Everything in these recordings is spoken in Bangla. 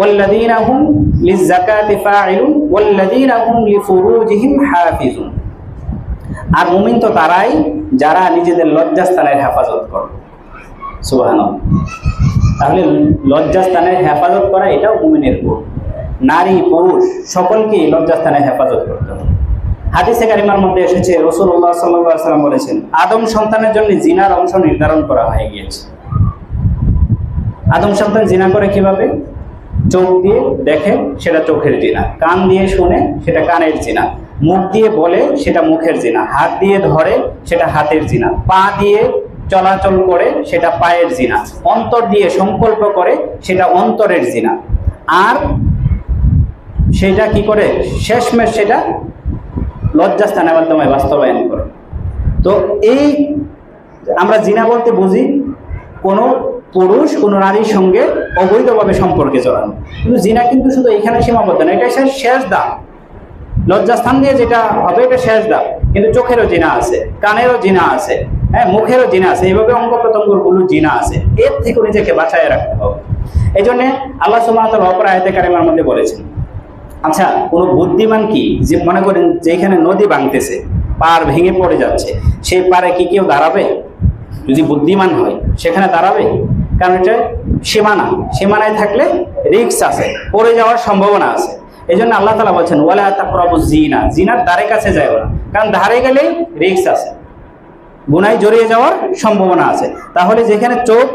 والذين هم للزكاة فاعلون والذين هم لفروجهم حافظون আর মুমিন তো তারাই যারা নিজেদের লজ্জাস্থানের হেফাজত করে সুবাহান তাহলে লজ্জাস্থানের হেফাজত করা এটাও মুমিনের গুণ নারী পুরুষ সকলকে লজ্জাস্থানের হেফাজত করতে হবে হাদিসে কারিমার মধ্যে এসেছে রসুল্লাহ সাল্লাহ সাল্লাম বলেছেন আদম সন্তানের জন্য জিনার অংশ নির্ধারণ করা হয়ে গিয়েছে আদম সন্তান জিনা করে কিভাবে চোখ দিয়ে দেখে সেটা চোখের জিনা। কান দিয়ে শুনে সেটা কানের জিনা। মুখ দিয়ে বলে সেটা মুখের জিনা। হাত দিয়ে ধরে সেটা হাতের জিনা। পা দিয়ে চলাচল করে সেটা পায়ের জিনা। অন্তর দিয়ে সংকল্প করে সেটা অন্তরের জিনা। আর সেটা কি করে? শেষমেশ সেটা লজ্জাস্থানের মাধ্যমে বাস্তবায়ন করে। তো এই আমরা জিনা বলতে বুঝি কোনো পুরুষ কোনো নারীর সঙ্গে অবৈধভাবে সম্পর্কে জড়ানো। কিন্তু জিনা কিন্তু শুধু এখানে সীমাবদ্ধ না, এটা শেষ দাম। লজ্জাস্থান দিয়ে যেটা হবে, এটা শেষ দাম। কিন্তু চোখেরও জিনা আছে, কানেরও জিনা আছে হ্যাঁ মুখেরও জিনা আছে এইভাবে অঙ্গ প্রত্যঙ্গগুলো জিনা আছে। এর থেকে নিজেকে বাঁচায় রাখতে হবে। এই জন্যে আল্লাহ সুমাতার অপর আয়তে কারিমার মধ্যে বলেছেন আচ্ছা কোনো বুদ্ধিমান কি যে মনে করেন যেখানে নদী ভাঙতেছে পার ভেঙে পড়ে যাচ্ছে, সেই পারে কি কেউ দাঁড়াবে? যদি বুদ্ধিমান হয়, সেখানে দাঁড়াবে? কারণ এটা সীমানা। সীমানায় থাকলে রিক্স আছে, পড়ে যাওয়ার সম্ভাবনা আছে। এই জন্য আল্লাহ তালা বলছেন, ওয়ালা তাকরাবু জিনা জিনার ধারে কাছে যায় না কারণ ধারে গেলেই রিক্স আছে, গুনায় জড়িয়ে যাওয়ার সম্ভাবনা আছে। তাহলে যেখানে চোখ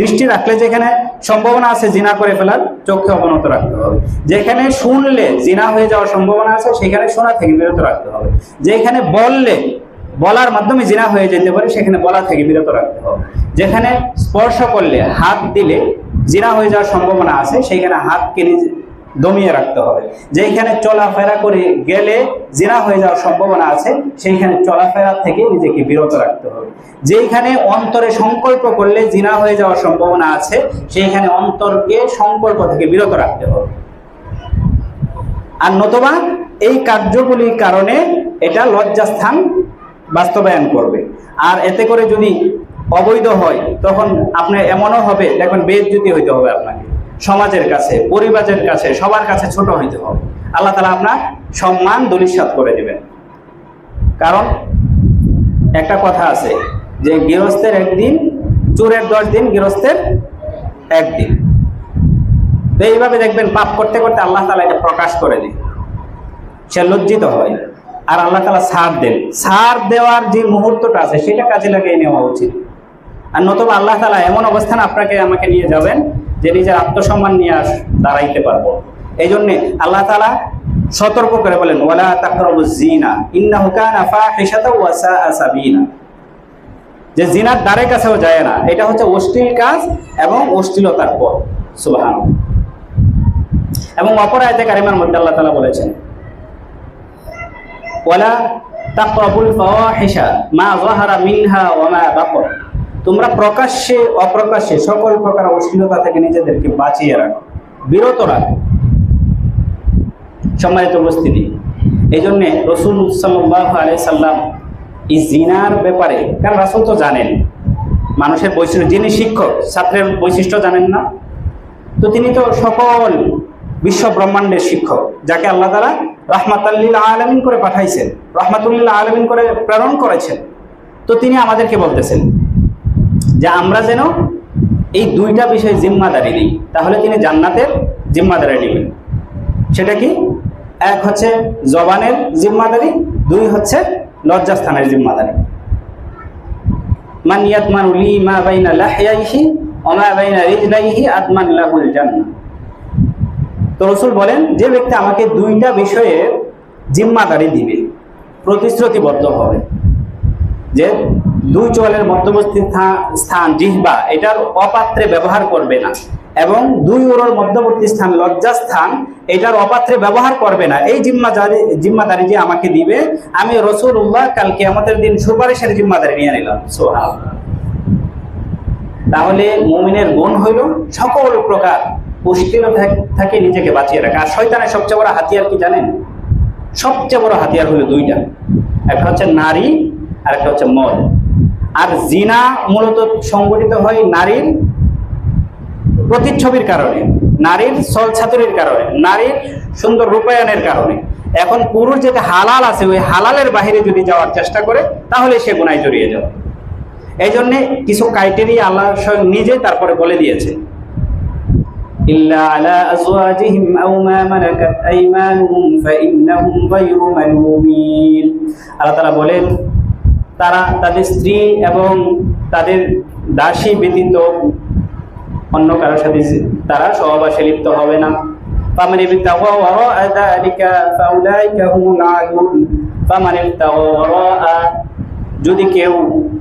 দৃষ্টি রাখলে যেখানে সম্ভাবনা আছে জিনা করে ফেলার, চোখকে অবনত রাখতে হবে। যেখানে শুনলে জিনা হয়ে যাওয়ার সম্ভাবনা আছে, সেখানে শোনা থেকে বিরত রাখতে হবে। যেখানে বললে বলার মাধ্যমে জিনা হয়ে যেতে পারে, সেখানে বলা থেকে বিরত রাখতে হবে। যেখানে স্পর্শ করলে, হাত দিলে জিনা হয়ে যাওয়ার সম্ভাবনা আছে, সেইখানে হাতকে নিজে দমিয়ে রাখতে হবে। যেখানে চলাফেরা করে গেলে জিনা হয়ে যাওয়ার সম্ভাবনা আছে, সেইখানে চলাফেরা থেকে নিজেকে বিরত রাখতে হবে। যেখানে অন্তরে সংকল্প করলে জিনা হয়ে যাওয়ার সম্ভাবনা আছে, সেইখানে অন্তরকে সংকল্প থেকে বিরত রাখতে হবে। আর নতুবা এই কার্যগুলির কারণে এটা লজ্জাস্থান বাস্তবায়ন করবে। আর এতে করে যদি অবৈধ হয়, তখন আপনার এমনও হবে, দেখুন বেজ্জুতি হইতে হবে আপনাকে। সমাজের কাছে, পরিবারের কাছে, সবার কাছে ছোট হইতে হবে। আল্লাহ তালা আপনার সম্মান দলিসাত করে দেবেন। কারণ একটা কথা আছে যে, গৃহস্থের একদিন, চোরের দশ দিন, গৃহস্থের একদিন। তো এইভাবে দেখবেন, পাপ করতে করতে আল্লাহ তালা এটা প্রকাশ করে দিন সে লজ্জিত হয়। আর আল্লাহ তালা সার দেন। সার দেওয়ার যে মুহূর্তটা আছে, সেটা কাজে লাগিয়ে নেওয়া উচিত। আর নতুবা আল্লাহ তালা এমন অবস্থান আপনাকে, আমাকে নিয়ে যাবেন যে নিজের আত্মসম্মান নিয়ে আস, দাঁড়াইতে পারব। এই জন্যে আল্লাহ তালা সতর্ক করে বলেন, ওয়ালা তাকরাবু জিনা ইন্নাহু কানা ফাহিশাতাও ওয়া সাআ সাবিনা যে জিনার দ্বারে কাছেও যায় না, এটা হচ্ছে অশ্লীল কাজ এবং অশ্লীলতার পথ। সুবহান এবং অপর আয়তে কারিমার মধ্যে আল্লাহ তাআলা বলেছেন মা মিনহা তোমরা প্রকাশ্যে, অপ্রকাশ্যে সকল প্রকার অশ্লীলতা থেকে নিজেদেরকে বাঁচিয়ে রাখো। বিরত রাখো। সম্মানিত উপস্থিতি এই জন্যে রসুল সাল্লাহ সাল্লাম এই জিনার ব্যাপারে, কারণ রাসুল তো জানেন, মানুষের বৈশিষ্ট্য, যিনি শিক্ষক, ছাত্রের বৈশিষ্ট্য জানেন না, তো তিনি তো সকল বিশ্ব ব্রহ্মাণ্ডের শিক্ষক, যাকে আল্লাহ তালা রহমাতাল্লিল আলমিন করে পাঠাইছেন রহমাতুল্লিল আলমিন করে প্রেরণ করেছেন। তো তিনি আমাদেরকে বলতেছেন যে আমরা যেন এই দুইটা বিষয়ে জিম্মাদারি নিই, তাহলে তিনি জান্নাতের জিম্মাদারি নেবেন। সেটা কি? এক হচ্ছে জবানের জিম্মাদারি, দুই হচ্ছে লজ্জাস্থানের জিম্মাদারি। মান ইয়াতমানু লি মা বাইনা লাহইয়াইহি ওয়া মা বাইনা রিজলাইহি আতমান লাহুল জান্নাহ। তো রসুল বলেন, যে ব্যক্তি আমাকে দুইটা বিষয়ে জিম্মাদারি দিবে, প্রতিশ্রুতিবদ্ধ হবে। যে দুই চোয়ালের মধ্যবর্তী স্থান, জিহ্বা, এটার অপাত্রে ব্যবহার করবে না এবং দুই ওরর মধ্যবর্তী স্থান, লজ্জাস্থান, এটার অপাত্রে ব্যবহার করবে না। এই জিম্মাদারি জিম্মাদারি যে আমাকে দিবে, আমি রসুল উল্লাহ কালকে আমাদের দিন সুপারিশের জিম্মাদারি নিয়ে নিলাম। সোহা তাহলে মুমিনের গুণ হইল সকল প্রকার অশ্লীলতা থেকে নিজেকে বাঁচিয়ে রাখা। আর শয়তানের সবচেয়ে বড় হাতিয়ার কি জানেন? সবচেয়ে বড় হাতিয়ার হলো দুইটা। একটা হচ্ছে নারী, আর একটা হচ্ছে মদ। আর জিনা মূলত সংগঠিত হয় নারীর প্রতিচ্ছবির কারণে, নারীর সল ছাতুরির কারণে, নারীর সুন্দর রূপায়ণের কারণে। এখন পুরুষ যেটা হালাল আছে, ওই হালালের বাহিরে যদি যাওয়ার চেষ্টা করে, তাহলে সে গুনায় জড়িয়ে যাবে। এই জন্য কিছু ক্রাইটেরিয়া আল্লাহ নিজে তারপরে বলে দিয়েছে। إلا على أزواجهم أو ما ملكت أيمانهم فإنهم غير ملومين আল্লাহ তাআলা বলেন তারা তাদের স্ত্রী এবং তাদের দাসী ব্যতীত অন্য কারোর সাথে তারা সহবাসে লিপ্ত হবে না فمن ابتغى وراء ذلك فأولئك هم العادون فمن ابتغى وراء যদি কেউ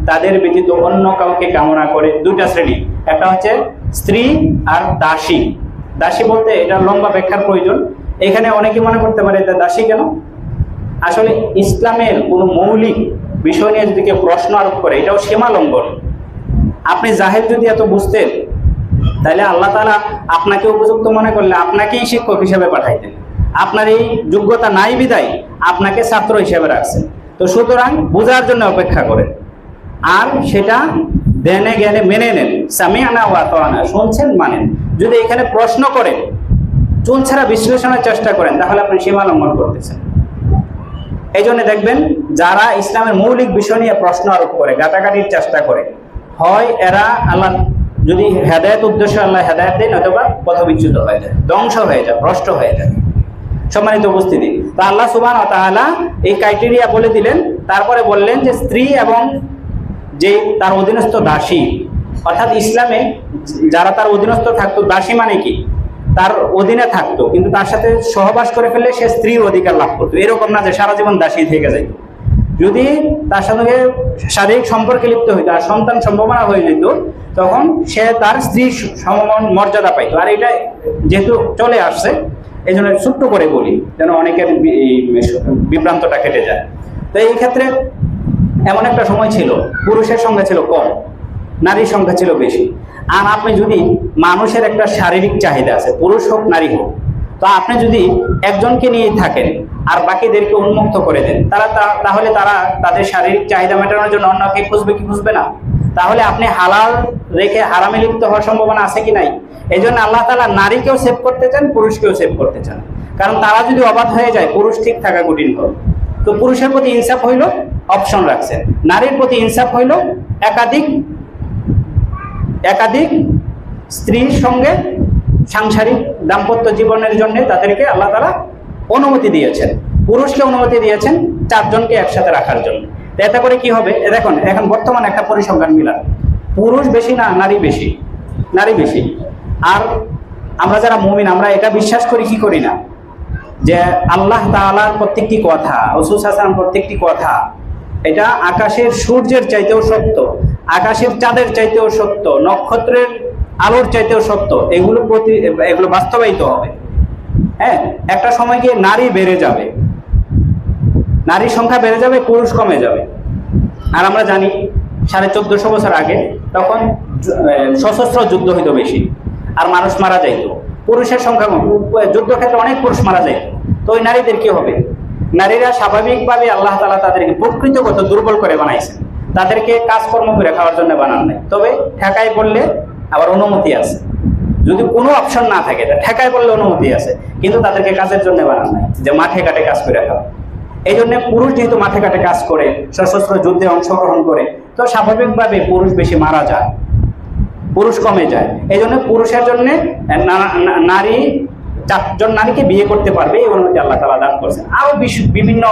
তাদের ব্যতীত অন্য কাউকে কামনা করে দুইটা শ্রেণী একটা হচ্ছে স্ত্রী আর দাসী। দাসী বলতে এটা লম্বা ব্যাখ্যার প্রয়োজন। এখানে অনেকে মনে করতে পারে এটা দাসী কেন? আসলে ইসলামের কোনো মৌলিক বিষয় নিয়ে যদি কেউ প্রশ্ন আরোপ করে, এটাও সীমা আপনি জাহেদ যদি এত বুঝতেন, তাহলে আল্লাহ তালা আপনাকে উপযুক্ত মনে করলে আপনাকেই শিক্ষক হিসেবে পাঠাইতেন। আপনার এই যোগ্যতা নাই বিদায় আপনাকে ছাত্র হিসেবে রাখছেন। তো সুতরাং বোঝার জন্য অপেক্ষা করেন। আর সেটা দেনে জ্ঞানে মেনে নেন। সামিয়ানা ওয়া শুনছেন মানেন যদি এখানে প্রশ্ন করেন, চুল ছাড়া বিশ্লেষণের চেষ্টা করেন, তাহলে আপনি সীমা লঙ্ঘন করতেছেন। এই জন্য দেখবেন, যারা ইসলামের মৌলিক বিষয় নিয়ে প্রশ্ন আরোপ করে গাটাগাটির চেষ্টা করে, হয় এরা আল্লাহ, যদি হেদায়ত উদ্দেশ্য আল্লাহ হেদায়ত দেন, অথবা পথবিচ্যুত হয়ে যায়, ধ্বংস হয়ে যায়, ভ্রষ্ট হয়ে যায়। সম্মানিত উপস্থিতি। তা আল্লাহ সুবান এই ক্রাইটেরিয়া বলে দিলেন, তারপরে বললেন যে স্ত্রী এবং যে তার অধীনস্থ দাসী। অর্থাৎ ইসলামে যারা তার অধীনস্থ থাকতো, দাসী মানে কি? তার অধীনে থাকতো, কিন্তু তার সাথে সহবাস করে ফেললে সে স্ত্রীর অধিকার লাভ করতো। এরকম না যে সারা জীবন দাসী থেকে যায়। যদি তার সঙ্গে শারীরিক সম্পর্কে লিপ্ত হইতো আর সন্তান সম্ভাবনা হয়ে যেত, তখন সে তার সমমান, মর্যাদা পাইতো। আর এটা যেহেতু চলে আসছে এই জন্য ছোট্ট করে বলি, যেন অনেকের বিভ্রান্তটা কেটে যায়। তো এই ক্ষেত্রে এমন একটা সময় ছিল, পুরুষের সংখ্যা ছিল কম, নারীর সংখ্যা ছিল বেশি। আর আপনি যদি মানুষের একটা শারীরিক চাহিদা আছে, পুরুষ হোক, নারী হোক, তো আপনি যদি একজনকে নিয়ে থাকেন আর বাকিদেরকে উন্মুক্ত করে দেন, তারা তাহলে তারা তাদের শারীরিক চাহিদা মেটানোর জন্য অন্যকে খুঁজবে কি খুঁজবে না। তাহলে আপনি হালাল রেখে হারামে লিপ্ত হওয়ার সম্ভাবনা আছে কি নাই? এই জন্য আল্লাহ তালা নারীকেও সেভ করতে চান, পুরুষকেও সেভ করতে চান। কারণ তারা যদি অবাধ হয়ে যায়, পুরুষ ঠিক থাকা কঠিন হবে। তো পুরুষের প্রতি ইনসাফ হইল অপশন রাখছেন নারীর প্রতি ইনসাফ হইল, একাধিক একাধিক স্ত্রীর সঙ্গে সাংসারিক দাম্পত্য জীবনের জন্য তাদেরকে আল্লাহ তারা অনুমতি দিয়েছেন। পুরুষকে অনুমতি দিয়েছেন চারজনকে একসাথে রাখার জন্য। এতে করে কি হবে? দেখুন, এখন বর্তমান একটা পরিসংখ্যান মিলান। পুরুষ বেশি না নারী বেশি? নারী বেশি। আর আমরা যারা মুমিন, আমরা এটা বিশ্বাস করি কি করি না? যে আল্লাহ তাআলার প্রত্যেকটি কথা, রসুল হাসান প্রত্যেকটি কথা, এটা আকাশের সূর্যের চাইতেও সত্য, আকাশের চাঁদের চাইতেও সত্য, নক্ষত্রের আলোর চাইতেও সত্য, এগুলো প্রতি, এগুলো বাস্তবায়িত হবে। হ্যাঁ একটা সময় গিয়ে নারী বেড়ে যাবে। নারীর সংখ্যা বেড়ে যাবে, পুরুষ কমে যাবে। আর আমরা জানি, সাড়ে চোদ্দশো বছর আগে তখন সশস্ত্র যুদ্ধ হইতো বেশি, আর মানুষ মারা যাইত। পুরুষের সংখ্যা যুদ্ধক্ষেত্রে অনেক পুরুষ মারা যাইতো। তো ওই নারীদের কি হবে? নারীরা স্বাভাবিকভাবে আল্লাহ তালা তাদেরকে প্রকৃতগত দুর্বল করে বানাইছেন তাদেরকে কাজকর্ম করে খাওয়ার জন্য বানান নাই। তবে ঠেকায় বললে আবার অনুমতি আছে। যদি কোনো অপশন না থাকে ঠেকায় বললে অনুমতি আছে, কিন্তু তাদেরকে কাজের জন্য বানান নাই, যে মাঠে ঘাটে কাজ করে খাওয়া। এই জন্য পুরুষ যেহেতু মাঠে ঘাটে কাজ করে, সশস্ত্র যুদ্ধে অংশগ্রহণ করে, তো স্বাভাবিকভাবে পুরুষ বেশি মারা যায়, পুরুষ কমে যায়। এই জন্য পুরুষের জন্য নারী চারজন নারীকে বিয়ে করতে পারবে এই অনুমতি আল্লাহ তালা দান করছেন। আরও বিশ- বিভিন্ন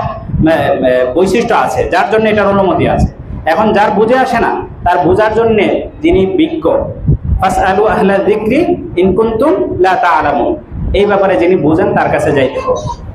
বৈশিষ্ট্য আছে, যার জন্য এটার অনুমতি আছে। এখন যার বুঝে আসে না, তার বোঝার জন্য যিনি বিজ্ঞ। ফাসআলু আহলা যিকরি দিক্রি ইনকুন্তুম লা তা'লামুন এই ব্যাপারে যিনি বোঝেন, তার কাছে যাইতে হবে।